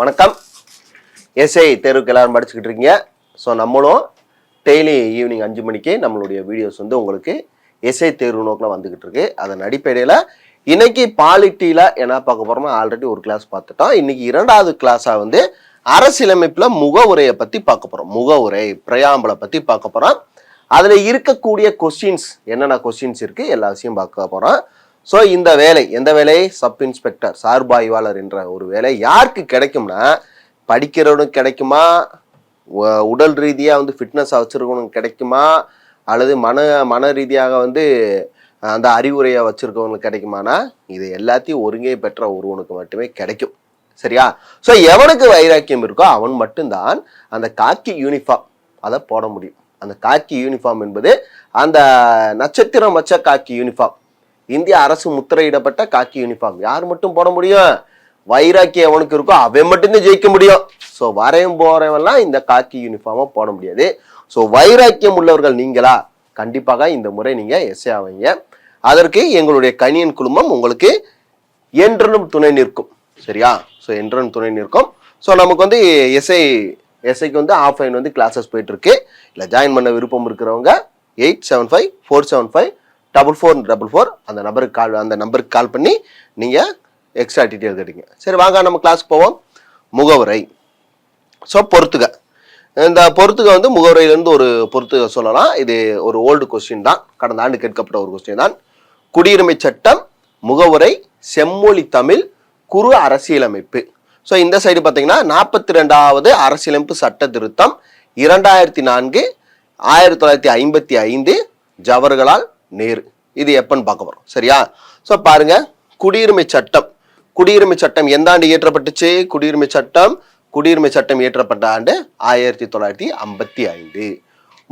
வணக்கம். எஸ்ஐ தேர்வுக்கு எல்லாரும் படிச்சுக்கிட்டு இருக்கீங்க. ஸோ நம்மளும் டெய்லி ஈவினிங் அஞ்சு மணிக்கு நம்மளுடைய வீடியோஸ் வந்து உங்களுக்கு எஸ்ஐ தேர்வு நோக்கில் வந்துக்கிட்டு இருக்கு. அதன் அடிப்படையில் இன்னைக்கு பாலிட்டியில் என்ன பார்க்க போறோம்னா ஆல்ரெடி ஒரு கிளாஸ் பார்த்துட்டோம். இன்னைக்கு இரண்டாவது கிளாஸாக வந்து அரசியலமைப்பில் முகவுரையை பற்றி பார்க்க போகிறோம் முகவுரை பிரயாம்பலை பற்றி பார்க்க போகிறோம் அதில் இருக்கக்கூடிய கொஸ்டின்ஸ் என்னென்ன கொஸ்டின்ஸ் இருக்குது எல்லா விஷயம் பார்க்க போகிறோம் ஸோ இந்த வேலை எந்த வேலை? சப் இன்ஸ்பெக்டர் சார்பாய்வாளர் என்ற ஒரு வேலை. யாருக்கு கிடைக்கும்னா படிக்கிறவனுக்கு கிடைக்குமா? உடல் ரீதியாக வந்து ஃபிட்னஸாக வச்சுருக்கவனுக்கு கிடைக்குமா? அல்லது மன மன ரீதியாக வந்து அந்த அறிவுரையை வச்சுருக்கவனுக்கு கிடைக்குமானா? இது எல்லாத்தையும் ஒருங்கே பெற்ற ஒருவனுக்கு மட்டுமே கிடைக்கும். சரியா? ஸோ எவனுக்கு வைராக்கியம் இருக்கோ அவன் மட்டும்தான் அந்த காக்கி யூனிஃபார்ம் அதை போட முடியும். அந்த காக்கி யூனிஃபார்ம் என்பது அந்த நட்சத்திரம் வச்ச காக்கி யூனிஃபார்ம் இந்திய அரசு முத்திரையிடப்பட்ட காக்கி யூனிஃபார்ம் யார் மட்டும் போட முடியும்? வைராக்கியம் எவனுக்கு இருக்கோ அவன் மட்டும்தான் ஜெயிக்க முடியும். ஸோ வரையும் போறவெல்லாம் இந்த காக்கி யூனிஃபார்மை போட முடியாது. ஸோ வைராக்கியம் உள்ளவர்கள் நீங்களா? கண்டிப்பாக இந்த முறை நீங்க எஸ்ஏ ஆவீங்க. அதற்கு எங்களுடைய கணியன் குழுமம் உங்களுக்கு என்றனும் துணை நிற்கும். சரியா? ஸோ என்றனும் துணை நிற்கும். ஸோ நமக்கு வந்து எஸ்ஐ எஸ்ஐக்கு வந்து ஆஃப்லைன் வந்து கிளாஸஸ் போயிட்டு இருக்கு. இல்லை ஜாயின் பண்ண விருப்பம் இருக்கிறவங்க eight seven five four seven five double four double four அந்த நம்பருக்கு கால் அந்த நம்பருக்கு கால் பண்ணி நீங்கள் எக்ஸ்ட்ரா டீட்டெயில் கேட்டீங்க. சரி வாங்க நம்ம கிளாஸ்க்கு போவோம். முகவரை. ஸோ பொறுத்துக. இந்த பொறுத்துக வந்து முகவரையிலேருந்து ஒரு பொறுத்துக சொல்லலாம். இது ஒரு ஓல்டு கொஸ்டின் தான். கடந்த ஆண்டு கேட்கப்பட்ட ஒரு கொஸ்டின் தான். குடியுரிமை சட்டம் முகவுரை செம்மொழி தமிழ் குறு அரசியலமைப்பு. ஸோ இந்த சைடு பார்த்தீங்கன்னா நாற்பத்தி ரெண்டாவது அரசியலமைப்பு சட்ட திருத்தம் இரண்டாயிரத்தி நான்கு ஆயிரத்தி தொள்ளாயிரத்தி ஐம்பத்தி ஐந்து ஜவர்களால் நேரு. இது எப்பன்னு பார்க்க போறோம். சரியா? ஸோ பாருங்க. குடியுரிமை சட்டம். குடியுரிமை சட்டம் எந்த ஆண்டு இயற்றப்பட்டுச்சு? குடியுரிமை சட்டம் குடியுரிமை சட்டம் இயற்றப்பட்ட ஆண்டு ஆயிரத்தி தொள்ளாயிரத்தி ஐம்பத்தி ஐந்து.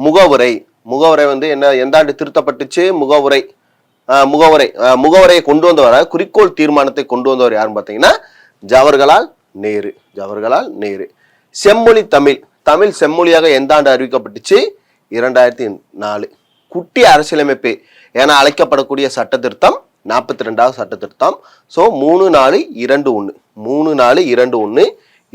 முகவுரை. முகவுரை வந்து என்ன எந்த ஆண்டு திருத்தப்பட்டுச்சு? முகவுரை. முகவுரை. முகவுரையை கொண்டு வந்தவர குறிக்கோள் தீர்மானத்தை கொண்டு வந்தவர் யாருன்னு பார்த்தீங்கன்னா ஜவஹர்லால் நேரு. ஜவஹர்லால் நேரு. செம்மொழி தமிழ். தமிழ் செம்மொழியாக எந்த ஆண்டு அறிவிக்கப்பட்டுச்சு? இரண்டாயிரத்தி நாலு. குட்டி அரசியலமைப்பு என அழைக்கப்படக்கூடிய சட்ட திருத்தம் நாற்பத்தி ரெண்டாவது சட்ட திருத்தம் ஸோ மூணு நாலு இரண்டு ஒன்று மூணு நாலு இரண்டு ஒன்று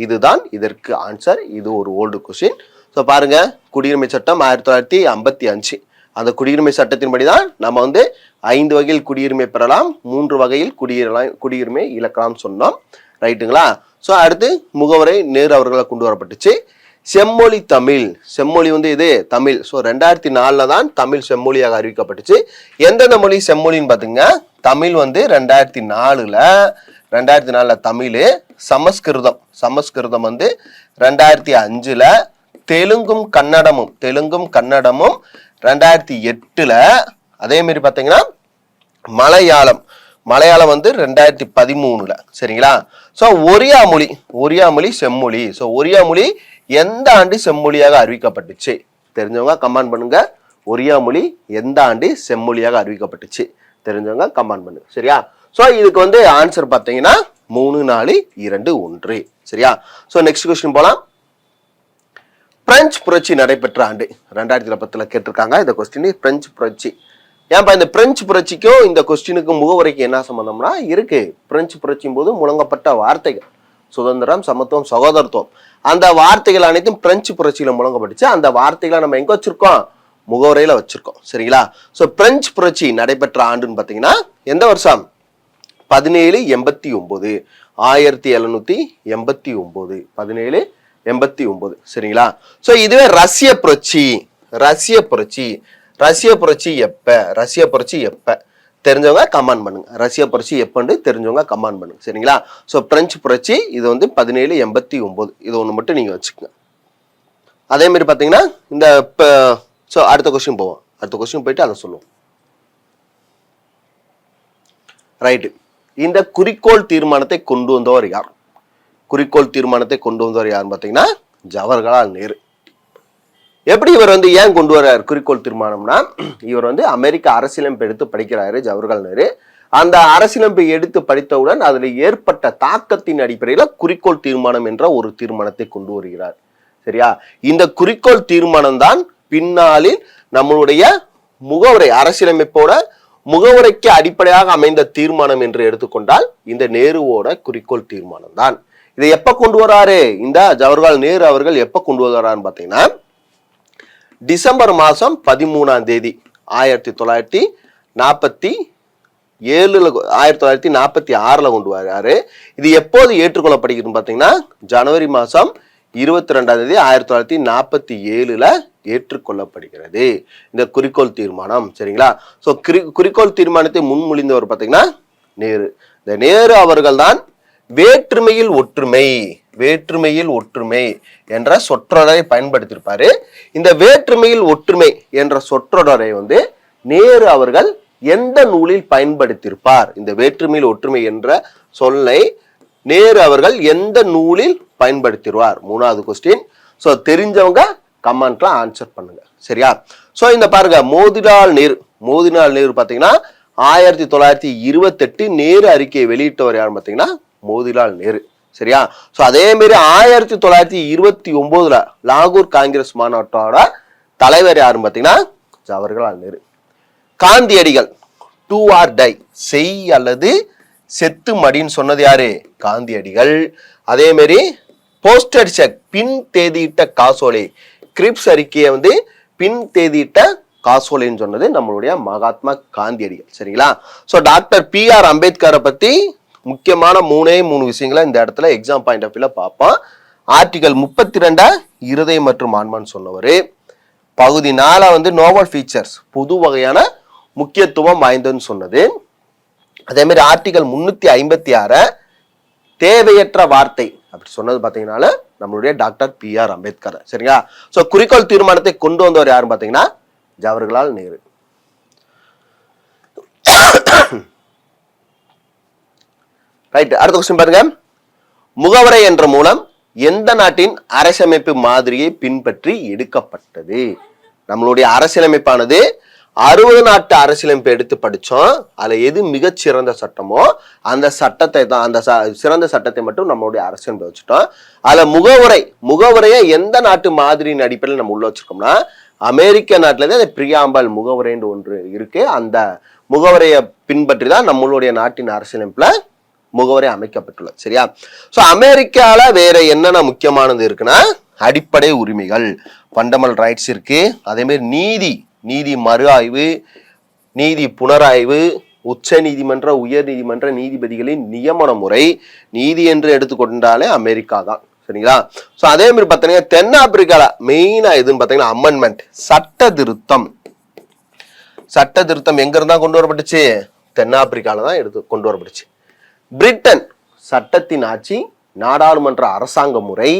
இதுதான் இதற்கு ஆன்சர் இது ஒரு ஓல்டு கொஸ்டின் ஸோ பாருங்க. குடியுரிமை சட்டம் ஆயிரத்தி தொள்ளாயிரத்தி ஐம்பத்தி அஞ்சு. அந்த குடியுரிமை சட்டத்தின்படி தான் நம்ம வந்து ஐந்து வகையில் குடியுரிமை பெறலாம் மூன்று வகையில் குடியேறலாம் குடியுரிமை இழக்கலாம் சொன்னோம். ரைட்டுங்களா ஸோ அடுத்து முகவரை நேரு அவர்களை கொண்டு வரப்பட்டுச்சு. செம்மொழி தமிழ். செம்மொழி வந்து இது தமிழ். ஸோ ரெண்டாயிரத்தி நாலில் தான் தமிழ் செம்மொழியாக அறிவிக்கப்பட்டுச்சு. எந்தெந்த மொழி செம்மொழின்னு பார்த்தீங்க தமிழ் வந்து ரெண்டாயிரத்தி நாலில் ரெண்டாயிரத்தி நாலில் தமிழ் சமஸ்கிருதம். சமஸ்கிருதம் வந்து ரெண்டாயிரத்தி அஞ்சில் தெலுங்கும் கன்னடமும் தெலுங்கும் கன்னடமும் ரெண்டாயிரத்தி எட்டில் அதேமாரி பார்த்தீங்கன்னா மலையாளம். மலையாளம் வந்து ரெண்டாயிரத்தி பதிமூணில் சரிங்களா? ஸோ ஒரியா மொழி ஒரியா மொழி செம்மொழி. ஸோ ஒரியா மொழி எந்த ஆண்டு செம்மொழியாக அறிவிக்கப்பட்டுச்சு? தெரிஞ்சவங்க கமெண்ட் பண்ணுங்க. ஒரியா மொழி எந்த ஆண்டு செம்மொழியாக அறிவிக்கப்பட்டுச்சு? தெரிஞ்சவங்க கமெண்ட் பண்ணுங்க. சரியா? ஸோ இதுக்கு வந்து ஆன்சர் பார்த்தீங்கன்னா மூணு நாலு இரண்டு ஒன்று. சரியா? ஸோ நெக்ஸ்ட் கொஸ்டின் போலாம். பிரெஞ்சு புரட்சி நடைபெற்ற ஆண்டு. ரெண்டாயிரத்தி பத்தில் கேட்டிருக்காங்க இந்த கொஸ்டின் பிரெஞ்சு புரட்சி. ஏன்பா இந்த பிரெஞ்சு புரட்சிக்கும் இந்த கொஸ்டினுக்கும் முகவரைக்கும் என்ன சம்மந்தம்னா இருக்கு. பிரெஞ்சு புரட்சியும் போது முழங்கப்பட்ட வார்த்தைகள். சுதந்திரம் சமத்துவம் சகோதரத்துவம். அந்த வார்த்தைகள் அனைத்தும் பிரெஞ்சு புரட்சியில் முழங்கப்பட்டுச்சு. அந்த வார்த்தைகளை நம்ம எங்கே வச்சிருக்கோம்? முகவரையில வச்சிருக்கோம். சரிங்களா? ஸோ பிரெஞ்சு புரட்சி நடைபெற்ற ஆண்டுன்னு பார்த்தீங்கன்னா எந்த வருஷம்? பதினேழு எண்பத்தி ஒம்பது ஆயிரத்தி எழுநூத்தி எண்பத்தி ஒம்பது பதினேழு எண்பத்தி ஒம்பது சரிங்களா? ஸோ இதுவே ரஷ்ய புரட்சி. ரஷ்ய புரட்சி. ரஷ்ய புரட்சி எப்ப? ரஷ்ய புரட்சி எப்போ? தெரிஞ்சவங்க கமெண்ட் பண்ணுங்க. ரஷ்ய புரட்சி எப்போன்னு தெரிஞ்சவங்க கமெண்ட் பண்ணுங்க. சரிங்களா? ஸோ பிரெஞ்சு புரட்சி இது வந்து பதினேழு எண்பத்தி ஒம்பது. இது ஒன்று மட்டும் நீங்கள் வச்சுக்கோங்க. அதே மாதிரி பார்த்தீங்கன்னா இந்த ஸோ அடுத்த கொஸ்டின் போவோம். அடுத்த கொஸ்டின் போயிட்டு அதை சொல்லுவோம். ரைட்டு இந்த குறிக்கோள் தீர்மானத்தை கொண்டு வந்தவர் யார்? குறிக்கோள் தீர்மானத்தை கொண்டு வந்தவர் யாருன்னு பார்த்தீங்கன்னா ஜவஹர்லால் நேரு. எப்படி இவர் வந்து ஏன் கொண்டு வர்றார்? குறிக்கோள் தீர்மானம்னா இவர் வந்து அமெரிக்க அரசியலமைப்பு எடுத்து படிக்கிறாரு ஜவஹர்லால் நேரு. அந்த அரசியலமைப்பை எடுத்து படித்தவுடன் அதில் ஏற்பட்ட தாக்கத்தின் அடிப்படையில் குறிக்கோள் தீர்மானம் என்ற ஒரு தீர்மானத்தை கொண்டு வருகிறார். சரியா? இந்த குறிக்கோள் தீர்மானம் தான் பின்னாளில் நம்மளுடைய முகவுரை அரசியலமைப்போட முகவுரைக்கு அடிப்படையாக அமைந்த தீர்மானம் என்று எடுத்துக்கொண்டால் இந்த நேருவோட குறிக்கோள் தீர்மானம் தான் இதை எப்ப கொண்டு வராரு இந்த ஜவஹர்லால் நேரு அவர்கள் எப்ப கொண்டு வராருன்னு பாத்தீங்கன்னா டிசம்பர் மாதம் பதிமூணாம் தேதி ஆயிரத்தி தொள்ளாயிரத்தி நாற்பத்தி ஏழில் ஆயிரத்தி தொள்ளாயிரத்தி நாற்பத்தி ஆறில் கொண்டு வராரு. இது எப்போது ஏற்றுக்கொள்ளப்படுகிறது பார்த்தீங்கன்னா ஜனவரி மாதம் இருபத்தி ரெண்டாம் தேதி ஆயிரத்தி தொள்ளாயிரத்தி நாற்பத்தி ஏழில் ஏற்றுக்கொள்ளப்படுகிறது. இந்த குறிக்கோள் தீர்மானம் சரிங்களா? ஸோ குறிக்கோள் தீர்மானத்தை முன்மொழிந்தவர் பார்த்தீங்கன்னா நேரு. இந்த நேரு அவர்கள் தான் வேற்றுமையில் ஒற்றுமை. வேற்றுமையில் ஒற்றுமை என்ற சொற்றொடரை பயன்படுத்தியிருப்பாரு. இந்த வேற்றுமையில் ஒற்றுமை என்ற சொற்றொடரை வந்து நேரு அவர்கள் எந்த நூலில் பயன்படுத்தியிருப்பார்? இந்த வேற்றுமையில் ஒற்றுமை என்ற சொல்லை நேரு அவர்கள் எந்த நூலில் பயன்படுத்திடுவார் மூணாவது கொஸ்டின் ஸோ தெரிஞ்சவங்க கமெண்ட்ல ஆன்சர் பண்ணுங்க. சரியா? ஸோ இந்த பாருங்க மோதிலால் நேரு. மோதிலால் நேரு பார்த்தீங்கன்னா ஆயிரத்தி தொள்ளாயிரத்தி இருபத்தெட்டு நேரு அறிக்கையை வெளியிட்டவர் யார் பார்த்தீங்கன்னா? மோதிலால் நேரு. சரியா? ஸோ அதே மாதிரி ஆயிரத்தி தொள்ளாயிரத்தி இருபத்தி ஒன்பதுல லாகூர் காங்கிரஸ் மாநாட்டோட தலைவர் யாருன்னு பார்த்தீங்கன்னா ஜவஹர்லால் நேரு காந்தியடிகள் டூ ஆர் டை செய் அல்லது செத்து மடின்னு சொன்னது யாரு? காந்தியடிகள். அதே போஸ்டர் செக் பின் தேதியிட்ட காசோலை கிரிப்ஸ் அறிக்கையை வந்து பின் தேதியிட்ட காசோலைன்னு சொன்னது நம்மளுடைய மகாத்மா காந்தியடிகள். சரிங்களா? ஸோ டாக்டர் பி ஆர் அம்பேத்கரை பத்தி முக்கியமான மூணே மூணு விஷயங்களை இந்த இடத்துல எக்ஸாம் பாயிண்ட் ஆஃப் வியூல பார்ப்போம் ஆர்டிகல் முப்பத்தி ரெண்டா இருதய மற்றும் ஆன்மான்னு சொன்னவர். பகுதி நாலா வந்து நோவல் ஃபீச்சர்ஸ் புது வகையான முக்கியத்துவம் வாய்ந்ததுன்னு சொன்னது. அதே மாதிரி ஆர்டிகல் முன்னூத்தி ஐம்பத்தி ஆற தேவையற்ற வார்த்தை அப்படி சொன்னது பார்த்தீங்கன்னால நம்மளுடைய டாக்டர் பி ஆர் அம்பேத்கர். சரிங்களா? ஸோ குறிக்கோள் தீர்மானத்தை கொண்டு வந்தவர் யாருன்னு பார்த்தீங்கன்னா ஜவஹர்லால் நேரு. ரைட் அடுத்த கொஸ்டின் பாருங்க. முகவரை என்ற மூலம் எந்த நாட்டின் அரசியலமைப்பு மாதிரியை பின்பற்றி எடுக்கப்பட்டது? நம்மளுடைய அரசியலமைப்பானது அறுபது நாட்டு அரசியலமைப்பு எடுத்து படித்தோம். அதில் எது மிகச்சிறந்த சட்டமோ அந்த சட்டத்தை தான் அந்த ச- சிறந்த சட்டத்தை மட்டும் நம்மளுடைய அரசியலமைப்பு வச்சுட்டோம். அதில் முகவுரை முகவுரையை எந்த நாட்டு மாதிரியின் அடிப்படையில் நம்ம உள்ள வச்சுருக்கோம்னா அமெரிக்க நாட்டில் தான் அந்த பிரியாம்பல் முகவுரைன்னு ஒன்று இருக்குது அந்த முகவுரையை பின்பற்றி தான் நம்மளுடைய நாட்டின் அரசியலமைப்பில் முகவரி அமைக்கப்பட்டுள்ளது சரியா? ஸோ அமெரிக்காவில் வேற என்னென்ன முக்கியமானது இருக்குன்னா அடிப்படை உரிமைகள் ஃபண்டமெண்டல் ரைட்ஸ் இருக்கு. அதேமாரி நீதி நீதி மறு ஆய்வு நீதி புனராய்வு உச்ச நீதிமன்ற உயர் நீதிமன்ற நீதிபதிகளின் நியமன முறை நீதி என்று எடுத்துக்கொண்டாலே அமெரிக்கா தான் சரிங்களா? ஸோ அதே மாதிரி பார்த்தீங்கன்னா தென்னாப்பிரிக்காவில் மெயினாக எதுன்னு பார்த்தீங்கன்னா அமெண்ட்மெண்ட் சட்ட திருத்தம். சட்ட திருத்தம் எங்க இருந்தா கொண்டு வரப்பட்டுச்சு? தென்னாப்பிரிக்கால தான் எடுத்து கொண்டு வரப்பட்டுச்சு. பிரிட்டன் சட்டத்தின் ஆட்சி நாடாளுமன்ற அரசாங்க முறை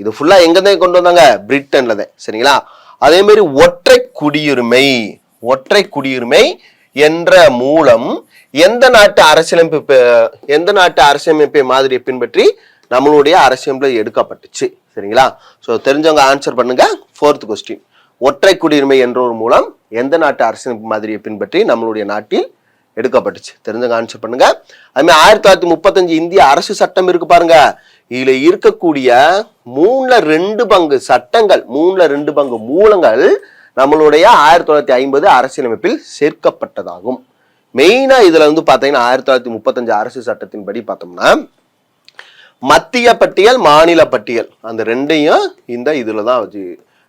இது ஃபுல்லா எங்க தான் கொண்டு வந்தாங்க? பிரிட்டன்ல தான் சரிங்களா? அதே மாதிரி ஒற்றை குடியுரிமை ஒற்றை குடியுரிமை என்ற மூலம் எந்த நாட்டு அரசியலமைப்பு எந்த நாட்டு அரசியலமைப்பை மாதிரியை பின்பற்றி நம்மளுடைய அரசியலமைப்புல எடுக்கப்பட்டுச்சு. சரிங்களா? ஸோ தெரிஞ்சவங்க ஆன்சர் பண்ணுங்க. ஃபோர்த் கொஸ்டின் ஒற்றை குடியுரிமை என்ற ஒரு மூலம் எந்த நாட்டு அரசியலமைப்பு மாதிரியை பின்பற்றி நம்மளுடைய நாட்டில் எடுக்கப்பட்டுச்சு. தெரிஞ்சவங்க ஆன்சர் பண்ணுங்க. அதுமாதிரி ஆயிரத்தி தொள்ளாயிரத்தி முப்பத்தஞ்சு இந்திய அரசு சட்டம் இருக்கு பாருங்க. இதுல இருக்கக்கூடிய மூணுல ரெண்டு பங்கு சட்டங்கள் மூணுல ரெண்டு பங்கு மூலங்கள் நம்மளுடைய ஆயிரத்தி தொள்ளாயிரத்தி ஐம்பது அரசியலமைப்பில் சேர்க்கப்பட்டதாகும். மெயினா இதுல வந்து பாத்தீங்கன்னா ஆயிரத்தி தொள்ளாயிரத்தி முப்பத்தஞ்சு அரசு சட்டத்தின்படி பார்த்தோம்னா மத்திய பட்டியல் மாநில பட்டியல். அந்த ரெண்டையும் இந்த இதுல தான் வச்சு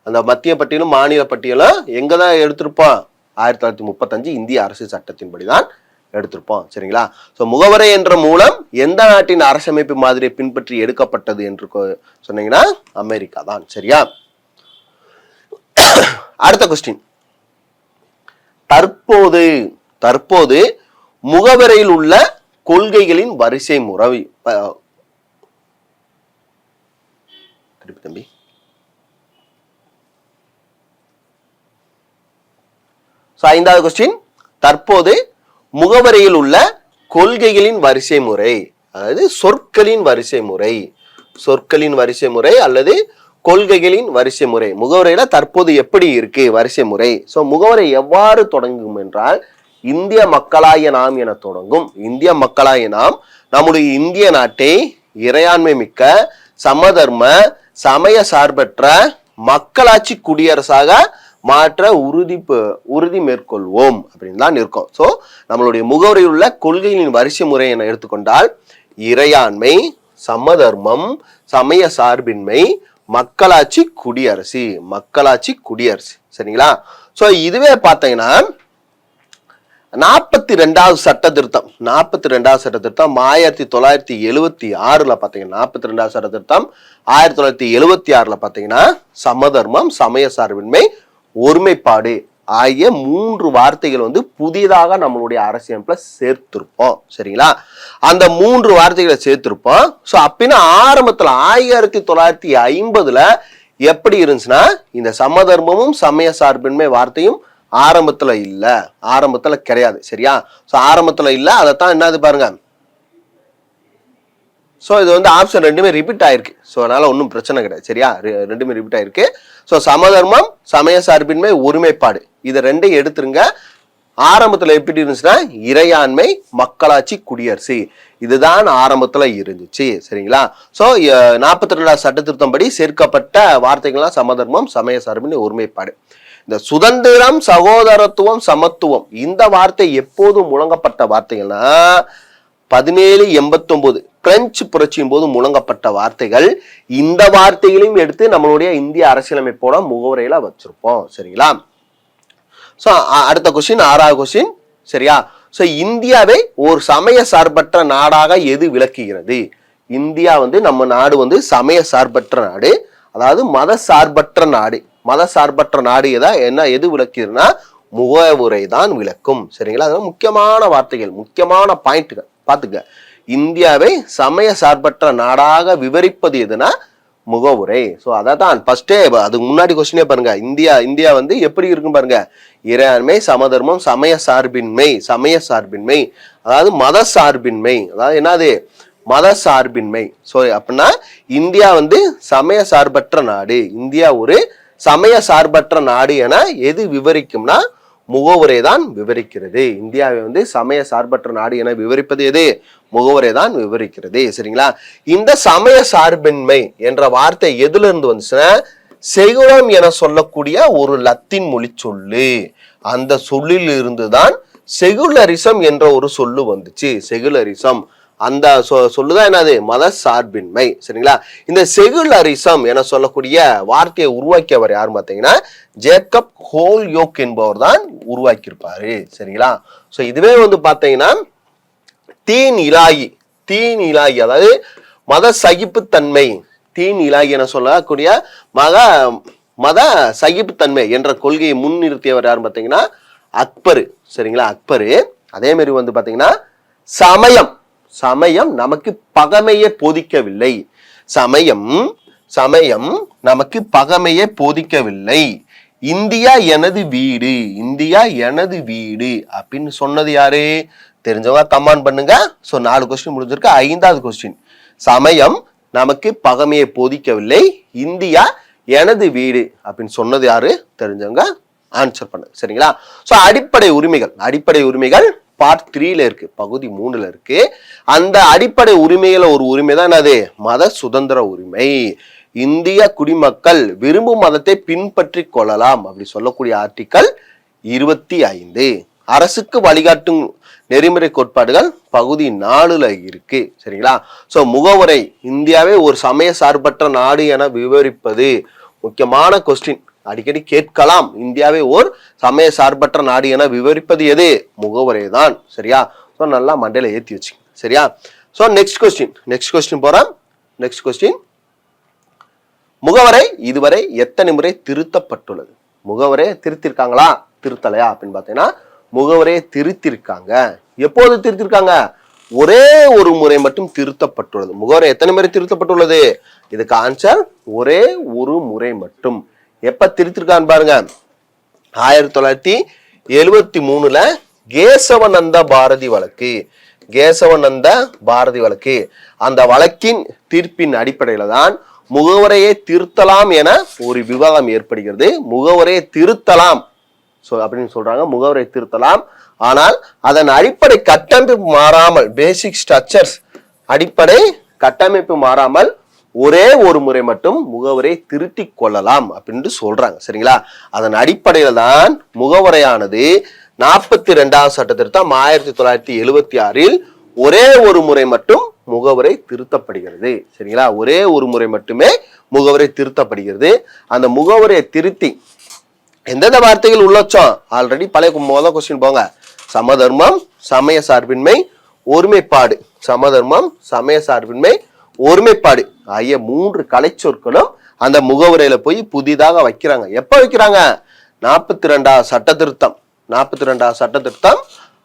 அந்த மத்திய பட்டியலும் மாநில பட்டியலும் எங்க தான் எடுத்திருப்போம்? ஆயிரத்தி தொள்ளாயிரத்தி முப்பத்தஞ்சு இந்திய அரசு சட்டத்தின்படி தான் எடுத்திருப்போம். சரிங்களா? ஸோ முகவரை என்ற மூலம் எந்த நாட்டின் அரசமைப்பு மாதிரியை பின்பற்றி எடுக்கப்பட்டது என்று சொன்னீங்கன்னா அமெரிக்கா தான் சரியா? அடுத்த கொஸ்டின் தற்போது தற்போது முகவரையில் உள்ள கொள்கைகளின் வரிசை முறை திருப்பி தம்பி. ஸோ ஐந்தாவது கொஸ்டின் தற்போது முகவரியில் உள்ள கொள்கைகளின் வரிசை முறை அதாவது சொற்களின் வரிசை முறை சொற்களின் வரிசை முறை அல்லது கொள்கைகளின் வரிசை முறை முகவரையில தற்போது எப்படி இருக்கு வரிசை முறை ஸோ முகவரை எவ்வாறு தொடங்கும் என்றால் இந்திய மக்களாய நாம் என தொடங்கும். இந்திய மக்களாய நாம் நம்முடைய இந்திய நாட்டை இறையாண்மை மிக்க சமதர்ம சமய சார்பற்ற மக்களாட்சி குடியரசாக மாற்ற உறுதி உறுதி மேற்கொள்வோம் அப்படின்னு தான் இருக்கும். ஸோ நம்மளுடைய முகவரியில் உள்ள கொள்கைகளின் வரிசை முறை என எடுத்துக்கொண்டால் இறையாண்மை சமதர்மம் சமய சார்பின்மை மக்களாட்சி குடியரசு மக்களாட்சி குடியரசு. சரிங்களா? ஸோ இதுவே பார்த்தீங்கன்னா நாற்பத்தி ரெண்டாவது சட்ட திருத்தம். நாற்பத்தி ரெண்டாவது சட்ட திருத்தம் ஆயிரத்தி தொள்ளாயிரத்தி எழுவத்தி ஆறில் பார்த்தீங்கன்னா நாற்பத்தி ரெண்டாவது சட்ட திருத்தம் ஆயிரத்தி தொள்ளாயிரத்தி எழுவத்தி ஆறில் பார்த்தீங்கன்னா சமதர்மம் சமய சார்பின்மை ஒருமைப்பாடு ஆகிய மூன்று வார்த்தைகள் வந்து புதிதாக நம்மளுடைய அரசியமைப்பில் சேர்த்திருப்போம். சரிங்களா? அந்த மூன்று வார்த்தைகளை சேர்த்திருப்போம். ஸோ அப்படின்னா ஆரம்பத்தில் ஆயிரத்தி தொள்ளாயிரத்தி ஐம்பதுல எப்படி இருந்துச்சுன்னா இந்த சமதர்மமும் சமய சார்பின்மை வார்த்தையும் ஆரம்பத்தில் இல்லை. ஆரம்பத்தில் கிடையாது. சரியா? ஸோ ஆரம்பத்தில் இல்லை அதைத்தான் என்னது பாருங்க. ஸோ இது வந்து ஆப்ஷன் ரெண்டுமே ரிப்பீட் ஆயிருக்கு. ஸோ அதனால ஒன்றும் பிரச்சனை கிடையாது. சரியா? ரெண்டுமே ரிப்பீட் ஆயிருக்கு. ஸோ சமதர்மம் சமய சார்பின்மை ஒருமைப்பாடு. இதை ரெண்டையும் எடுத்துருங்க. ஆரம்பத்தில் எப்படி இருந்துச்சுன்னா இறையாண்மை மக்களாட்சி குடியரசு. இதுதான் ஆரம்பத்தில் இருந்துச்சு. சரிங்களா? ஸோ நாற்பத்தி ரெண்டாவது சட்ட திருத்தம்படி சேர்க்கப்பட்ட வார்த்தைகள்லாம் சமதர்மம் சமய சார்பின் ஒருமைப்பாடு. இந்த சுதந்திரம் சகோதரத்துவம் சமத்துவம் இந்த வார்த்தை எப்போது முழங்கப்பட்ட வார்த்தைகள்னா பதினேழு எண்பத்தொன்பது பிரெஞ்சு புரட்சியின் போது முழங்கப்பட்ட வார்த்தைகள் இந்த வார்த்தைகளையும் எடுத்து நம்மளுடைய இந்திய அரசியலமைப்போட முகவரையில வச்சிருப்போம். சரிங்களா? ஸோ அடுத்த கொஸ்டின் ஆறாவது கொஸ்டின் சரியா? ஸோ இந்தியாவை ஒரு சமய சார்பற்ற நாடாக எது விளக்குகிறது? இந்தியா வந்து நம்ம நாடு வந்து சமய சார்பற்ற நாடு அதாவது மத சார்பற்ற நாடு. மத சார்பற்ற நாடு எதா என்ன எது விளக்குதுன்னா முகவுரை தான் விளக்கும். சரிங்களா? அதெல்லாம் முக்கியமான வார்த்தைகள் முக்கியமான பாயிண்ட்டுகள் பார்த்துக்க. இந்தியாவை சமய சார்பற்ற நாடாக விவரிப்பது எதுனா முகவுரை. ஸோ அதை தான் ஃபர்ஸ்டே அதுக்கு முன்னாடி கொஸ்டினே பாருங்க. இந்தியா இந்தியா வந்து எப்படி இருக்கும் பாருங்க? இறையாண்மை சமதர்மம் சமய சார்பின்மை சமய சார்பின்மை. அதாவது மத சார்பின்மை. அதாவது என்னது? மத சார்பின்மை. ஸோ அப்படின்னா இந்தியா வந்து சமய சார்பற்ற நாடு. இந்தியா ஒரு சமய சார்பற்ற நாடு என எது விவரிக்கும்னா முகவுரை தான் விவரிக்கிறது. இந்தியாவை வந்து சமய சார்பற்ற நாடு என விவரிப்பது எது? முகவுரை தான் விவரிக்கிறது. சரிங்களா? இந்த சமய சார்பின்மை என்ற வார்த்தை எதுல இருந்து வந்துச்சுன்னா செகுலம் என சொல்லக்கூடிய ஒரு லத்தீன் மொழி சொல்லு. அந்த சொல்லில் இருந்துதான் செகுலரிசம் என்ற ஒரு சொல்லு வந்துச்சு. செகுலரிசம். அந்த சொ- சொல்லுதான் என்னது? மத சார்பின்மை சரிங்களா? இந்த செகுலரிசம் என சொல்லக்கூடிய வார்த்தையை உருவாக்கியவர் யார் பார்த்தீங்கன்னா ஜேக்கப் ஹோல் யோக் என்பவர் தான் உருவாக்கியிருப்பாரு. சரிங்களா? ஸோ இதுவே வந்து பார்த்தீங்கன்னா தீன் இலாகி தீன் இலாகி அதாவது மத சகிப்புத்தன்மை தீன் இலாகி என சொல்லக்கூடிய மத மத சகிப்புத்தன்மை என்ற கொள்கையை முன்னிறுத்தியவர் யார் பார்த்தீங்கன்னா அக்பரு. சரிங்களா? அக்பரு. அதே மாதிரி வந்து பார்த்தீங்கன்னா சமயம். சமயம் நமக்கு பகமையை போதிக்கவில்லை. சமயம் சமயம் நமக்கு பகமையை போதிக்கவில்லை. இந்தியா எனது வீடு இந்தியா எனது வீடு அப்படின்னு சொன்னது யாரு? தெரிஞ்சவங்க கமான் பண்ணுங்க. ஸோ நாலு கொஸ்டின் முடிஞ்சிருக்கு. ஐந்தாவது கொஸ்டின் சமயம் நமக்கு பகமையை போதிக்கவில்லை. இந்தியா எனது வீடு அப்படின்னு சொன்னது யாரு? தெரிஞ்சவங்க ஆன்சர் பண்ணுங்க. சரிங்களா? ஸோ அடிப்படை உரிமைகள் அடிப்படை உரிமைகள் பார்ட் த்ரீல இருக்கு பகுதி மூணுல இருக்கு. அந்த அடிப்படை உரிமையில ஒரு உரிமை தான் என்னது? மத சுதந்திர உரிமை. இந்திய குடிமக்கள் விரும்பும் மதத்தை பின்பற்றி கொள்ளலாம் அப்படி சொல்லக்கூடிய ஆர்டிக்கல் இருபத்தி ஐந்து. அரசுக்கு வழிகாட்டும் நெறிமுறை கோட்பாடுகள் பகுதி நாலுல இருக்கு. சரிங்களா? சோ முகவுரை இந்தியாவே ஒரு சமய சார்பற்ற நாடு என விவரிப்பது முக்கியமான கொஸ்டின் அடிக்கடி கேட்கலாம். இந்தியாவை ஓர் சமய சார்பற்ற நாடு என விவரிப்பது எது? முகவுரை தான். சரியா? ஸோ நல்லா மண்டையில் ஏற்றி வச்சுங்க சரியா? So next question next question போகிறேன் நெக்ஸ்ட் கொஸ்டின் முகவரை இதுவரை எத்தனை முறை திருத்தப்பட்டுள்ளது? முகவரை திருத்திருக்காங்களா? திருத்தலையா? அப்படின்னு பார்த்தீங்கன்னா முகவரையை திருத்திருக்காங்க. எப்போது திருத்திருக்காங்க? ஒரே ஒரு முறை மட்டும் திருத்தப்பட்டுள்ளது. முகவரை எத்தனை முறை திருத்தப்பட்டுள்ளது? இதுக்கு ஆன்சர் ஒரே ஒரு முறை மட்டும். எப்ப திருத்திருக்கான்னு பாருங்க. ஆயிரத்தி தொள்ளாயிரத்தி எழுபத்தி மூணுல கேசவநந்த பாரதி வழக்கு. கேசவநந்த பாரதி வழக்கு. அந்த வழக்கின் தீர்ப்பின் அடிப்படையில தான் முகவரையை திருத்தலாம் என ஒரு விவாதம் ஏற்படுகிறது. முகவரையை திருத்தலாம். அப்படின்னு சொல்றாங்க. முகவரை திருத்தலாம். ஆனால் அதன் அடிப்படை கட்டமைப்பு மாறாமல் பேசிக் ஸ்ட்ரக்சர்ஸ் அடிப்படை கட்டமைப்பு மாறாமல் ஒரே ஒரு முறை மட்டும் முகவரை திருத்தி கொள்ளலாம் அப்படின்னு சொல்றாங்க. சரிங்களா? அதன் அடிப்படையில் தான் முகவரையானது நாற்பத்தி ரெண்டாவது சட்ட திருத்தம் ஆயிரத்தி தொள்ளாயிரத்தி எழுவத்தி ஆறில் ஒரே ஒரு முறை மட்டும் முகவரை திருத்தப்படுகிறது. சரிங்களா? ஒரே ஒரு முறை மட்டுமே முகவரை திருத்தப்படுகிறது. அந்த முகவரையை திருத்தி எந்தெந்த வார்த்தைகள் உள்ளச்சோம் ஆல்ரெடி பழைய கு- முதல் கொஸ்டின் போங்க. சமதர்மம் சமய சார்பின்மை ஒருமைப்பாடு. சமதர்மம் சமய சார்பின்மை ஒருமைப்பாடு. ஆகிய மூன்று கலைச்சொற்களும் அந்த முகவுரையில போய் புதிதாக வைக்கிறாங்க. எப்ப வைக்கிறாங்க? நாற்பத்தி ரெண்டாவது சட்ட திருத்தம் நாற்பத்தி ரெண்டாவது சட்ட திருத்தம்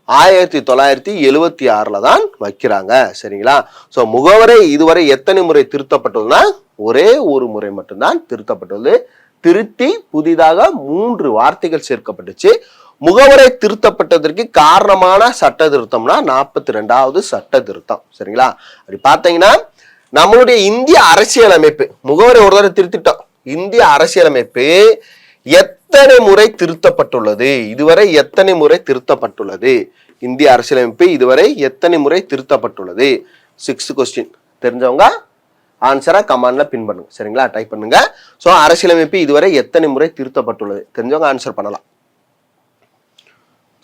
ஆயிரத்தி தொள்ளாயிரத்தி எழுவத்தி ஆறுல தான் வைக்கிறாங்க. சரிங்களா? ஸோ முகவரை இதுவரை எத்தனை முறை திருத்தப்பட்டுள்ளதுன்னா ஒரே ஒரு முறை மட்டும்தான் திருத்தப்பட்டுள்ளது. திருத்தி புதிதாக மூன்று வார்த்தைகள் சேர்க்கப்பட்டுச்சு. முகவரை திருத்தப்பட்டதற்கு காரணமான சட்ட திருத்தம்னா நாற்பத்தி ரெண்டாவது சட்ட திருத்தம் சரிங்களா? அப்படி பார்த்தீங்கன்னா நம்மளுடைய இந்திய அரசியலமைப்பு முகவரி ஒரு தடவை திருத்திட்டோம். இந்திய அரசியலமைப்பு எத்தனை முறை திருத்தப்பட்டுள்ளது? இதுவரை எத்தனை முறை திருத்தப்பட்டுள்ளது? இந்திய அரசியலமைப்பு இதுவரை எத்தனை முறை திருத்தப்பட்டுள்ளது? சிக்ஸ்த் கொஸ்டின் தெரிஞ்சவங்க ஆன்சரா கமாண்ட்ல பின் பண்ணுங்க. சரிங்களா? டைப் பண்ணுங்க. ஸோ அரசியலமைப்பு இதுவரை எத்தனை முறை திருத்தப்பட்டுள்ளது? தெரிஞ்சவங்க ஆன்சர் பண்ணலாம்.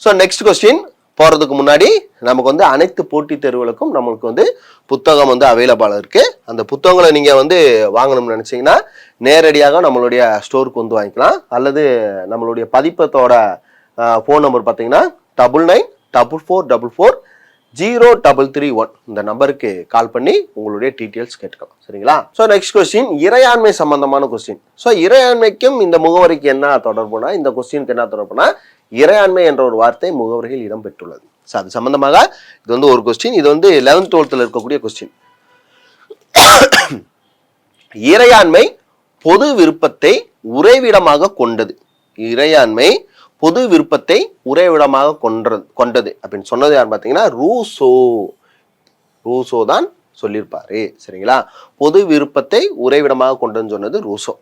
ஸோ நெக்ஸ்ட் கொஸ்டின் போகிறதுக்கு முன்னாடி நமக்கு வந்து அனைத்து போட்டித் தேர்வுகளுக்கும் நம்மளுக்கு வந்து புத்தகம் வந்து அவைலபிளாக இருக்குது அந்த புத்தகங்களை நீங்கள் வந்து வாங்கணும்னு நினச்சிங்கன்னா நேரடியாக நம்மளுடைய ஸ்டோருக்கு வந்து வாங்கிக்கலாம். அல்லது நம்மளுடைய பதிப்பத்தோட ஃபோன் நம்பர் பார்த்தீங்கன்னா double nine double four double four zero double three one இந்த நம்பருக்கு கால் பண்ணி உங்களுடைய டீட்டெயில்ஸ் கேட்டுக்கலாம். சரிங்களா? ஸோ நெக்ஸ்ட் கொஸ்டின் இறையாண்மை சம்பந்தமான கொஸ்டின் ஸோ இறையாண்மைக்கும் இந்த முகவரிக்கு என்ன தொடர்புனா இந்த கொஸ்டினுக்கு என்ன தொடர்புனா இறையாண்மை என்ற ஒரு வார்த்தை முகவரியில் இடம்பெற்றுள்ளது. ஸோ அது சம்பந்தமாக இது வந்து ஒரு கொஸ்டின் இது வந்து லெவன்த் டுவெல்த்தில் இருக்கக்கூடிய கொஸ்டின் இறையாண்மை பொது விருப்பத்தை உறைவிடமாக கொண்டது. இறையாண்மை பொது விருப்பத்தை உறைவிடமாக கொன்றது கொண்டது. அப்படின்னு சொன்னது யார் பார்த்தீங்கன்னா ரூசோ. ரூசோ தான் சொல்லியிருப்பாரு. சரிங்களா? பொது விருப்பத்தை உறைவிடமாக கொண்டதுன்னு சொன்னது ரூசோ.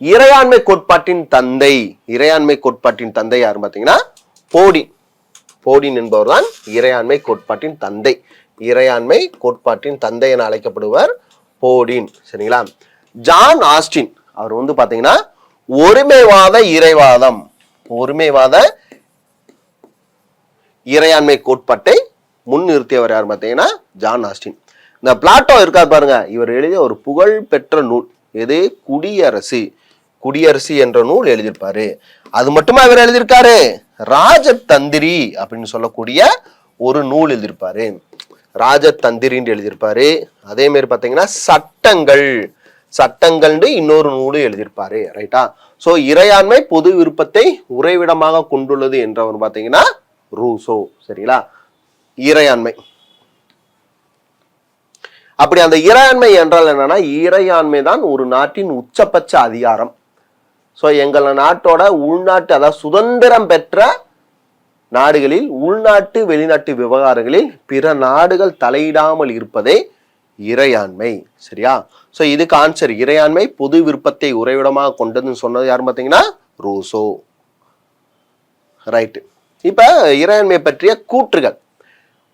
இறையாண்மை கோட்பாட்டின் தந்தை இறையாண்மை கோட்பாட்டின் தந்தை யார் பார்த்தீங்கன்னா போடின் போடின் என்பவர் தான் இறையாண்மை கோட்பாட்டின் தந்தை. இறையாண்மை கோட்பாட்டின் தந்தை என அழைக்கப்படுவர் போடின் சரிங்களா? ஜான் ஆஸ்டின் அவர் வந்து பார்த்தீங்கன்னா ஒருமைவாத இறைவாதம். ஒருமைவாத இறையாண்மை கோட்பாட்டை முன்னிறுத்தியவர் யார் பார்த்தீங்கன்னா ஜான் ஆஸ்டின். இந்த பிளாட்டோ இருக்கார் பாருங்க இவர் எழுதிய ஒரு புகழ் பெற்ற நூல் எது? குடியரசு. குடியரசு என்ற நூல் எழுதியிருப்பாரு. அது மட்டுமா இவர் எழுதியிருக்காரு? ராஜதந்திரி அப்படின்னு சொல்லக்கூடிய ஒரு நூல் எழுதியிருப்பாரு. ராஜதந்திரின்னு எழுதியிருப்பாரு. அதே மாதிரி பார்த்தீங்கன்னா சட்டங்கள். சட்டங்கள்னு இன்னொரு நூலும் எழுதியிருப்பாரு. ரைட்டா ஸோ இறையாண்மை பொது விருப்பத்தை உறைவிடமாக கொண்டுள்ளது என்றவர் பார்த்தீங்கன்னா ரூசோ. சரிங்களா? இறையாண்மை. அப்படி அந்த இறையாண்மை என்றால் என்னன்னா இறையாண்மை தான் ஒரு நாட்டின் உச்சபட்ச அதிகாரம். ஸோ எங்கள் நாட்டோட உள்நாட்டு அதாவது சுதந்திரம் பெற்ற நாடுகளில் உள்நாட்டு வெளிநாட்டு விவகாரங்களில் பிற நாடுகள் தலையிடாமல் இருப்பதே இறையாண்மை. சரியா? ஸோ இதுக்கு ஆன்சர் இறையாண்மை பொது விருப்பத்தை உறைவிடமாக கொண்டதுன்னு சொன்னது யார் பார்த்தீங்கன்னா? ரூசோ. ரைட்டு இப்போ இறையாண்மை பற்றிய கூற்றுகள்.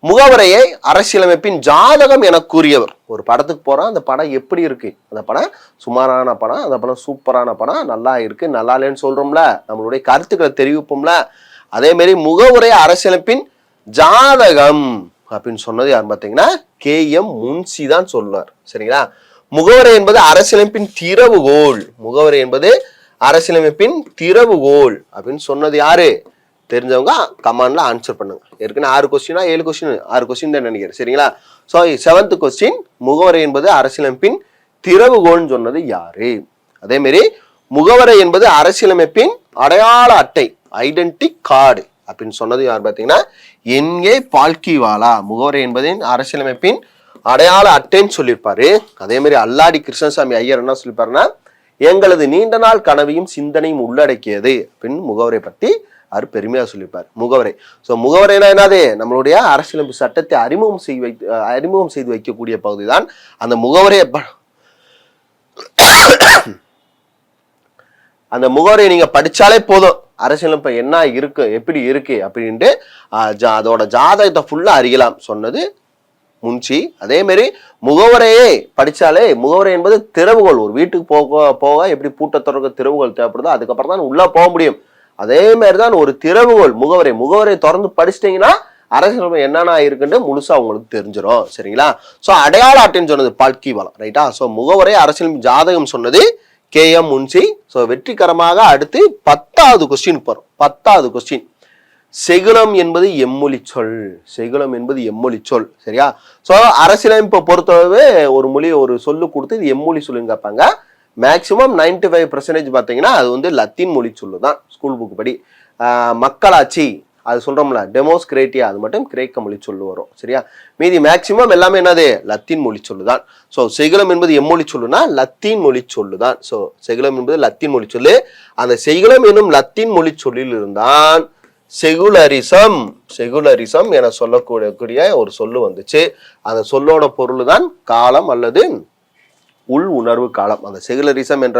முகவரையை அரசியலமைப்பின் ஜாதகம் என கூறியவர். ஒரு படத்துக்கு போகிறான் அந்த படம் எப்படி இருக்கு? அந்த படம் சுமாரான படம் அந்த படம் சூப்பரான படம் நல்லா இருக்கு நல்லா இல்லைன்னு சொல்றோம்ல நம்மளுடைய கருத்துக்களை தெரிவிப்போம்ல. அதேமாரி முகவுரை அரசியலமைப்பின் ஜாதகம் அப்படின்னு சொன்னது யார் பார்த்தீங்கன்னா கே எம் முன்சி தான் சொல்லுவார். சரிங்களா? முகவரை என்பது அரசியலமைப்பின் திறவுகோல் முகவரை என்பது அரசியலமைப்பின் திறவுகோல் அப்படின்னு சொன்னது யாரு? தெரிஞ்சவங்க கமாண்டில் ஆன்சர் பண்ணுங்க. ஏற்கனவே ஆறு கொஸ்டினா ஏழு கொஸ்டின் ஆறு கொஸ்டின் தான் நினைக்கிறேன். சரிங்களா? ஸோ செவன்த் கொஸ்டின் முகவரை என்பது அரசியலமைப்பின் திறவுகோல்னு சொன்னது யாரு? அதேமாரி முகவரை என்பது அரசியலமைப்பின் அடையாள அட்டை ஐடென்டி கார்டு அப்படின்னு சொன்னது யார் பார்த்தீங்கன்னா என்ஏ பால்கிவாலா. முகவரை என்பதின் அரசியலமைப்பின் அடையாள அட்டைன்னு சொல்லியிருப்பாரு. அதேமாரி அல்லாடி கிருஷ்ணசாமி ஐயர் என்ன சொல்லியிருப்பாருன்னா எங்களது நீண்ட நாள் கனவையும் சிந்தனையும் உள்ளடக்கியது அப்படின்னு முகவரை பற்றி அவர் பெருமையாக சொல்லியிருப்பார் முகவரை. ஸோ முகவரைனா என்னது? நம்மளுடைய அரசியலமைப்பு சட்டத்தை அறிமுகம் செய்து வைத்து அறிமுகம் செய்து வைக்கக்கூடிய பகுதி தான் அந்த முகவரையை அந்த முகவரை நீங்கள் படிச்சாலே போதும். அரசியலமைப்பு என்ன இருக்கு எப்படி இருக்கு அப்படின்ட்டு அதோட ஜாதகத்தை ஃபுல்லாக அறியலாம். சொன்னது முன்சி அதே மாதிரி முகவரையே படித்தாலே முகவரை என்பது திறவுகோள். ஒரு வீட்டுக்கு போக போக எப்படி பூட்ட திறக்க தேவைப்படுதோ அதுக்கப்புறம் தான் உள்ளே போக முடியும். அதே மாதிரி தான் ஒரு திறவுகோல் முகவரை. முகவரை திறந்து படிச்சிட்டிங்கன்னா அரசியல் என்னென்ன இருக்குன்னு முழுசா உங்களுக்கு தெரிஞ்சிடும் சரிங்களா? ஸோ அடையாள அட்டைன்னு சொன்னது பல்கி வளம் ரைட்டா ஸோ முகவரை அரசியல் ஜாதகம் சொன்னது கே எம் முன்சி ஸோ வெற்றிகரமாக அடுத்து பத்தாவது கொஸ்டின் போகிறோம் பத்தாவது கொஸ்டின் செகுலம் என்பது எம்மொழி சொல். செகுலம் என்பது எம்மொழி சொல். சரியா? ஸோ அரசியலமைப்பை பொறுத்தளவு ஒரு மொழி ஒரு சொல்லு கொடுத்து இது எம்மொழி சொல்லுன்னு கேட்பாங்க. மேக்சிமம் 95% ஃபைவ் பர்சன்டேஜ் பார்த்தீங்கன்னா அது வந்து லத்தீன் மொழி சொல்லு தான் ஸ்கூல் புக் படி மக்களாட்சி அது சொல்கிறோம்ல டெமோஸ் கிரேட்டியா அது மட்டும் கிரேக்க மொழி சொல்லு வரும் சரியா? மீதி மேக்சிமம் எல்லாமே என்னது? லத்தீன் மொழி சொல்லு தான் ஸோ செகுலம் என்பது எம்மொழி சொல்லுனா லத்தீன் மொழி சொல்லு தான் ஸோ செகுலம் என்பது லத்தீன் மொழி சொல்லு. அந்த செகுலம் என்னும் லத்தீன் மொழி சொல்லில் இருந்தான் செகுலரிசம் செகுலரிசம் என சொல்லக்கூடிய ஒரு சொல்லு வந்துச்சு. அந்த சொல்லோட பொருள் தான் காலம் அல்லது உள் உணர்வு காலம். அந்த செகுலரிசம் என்ற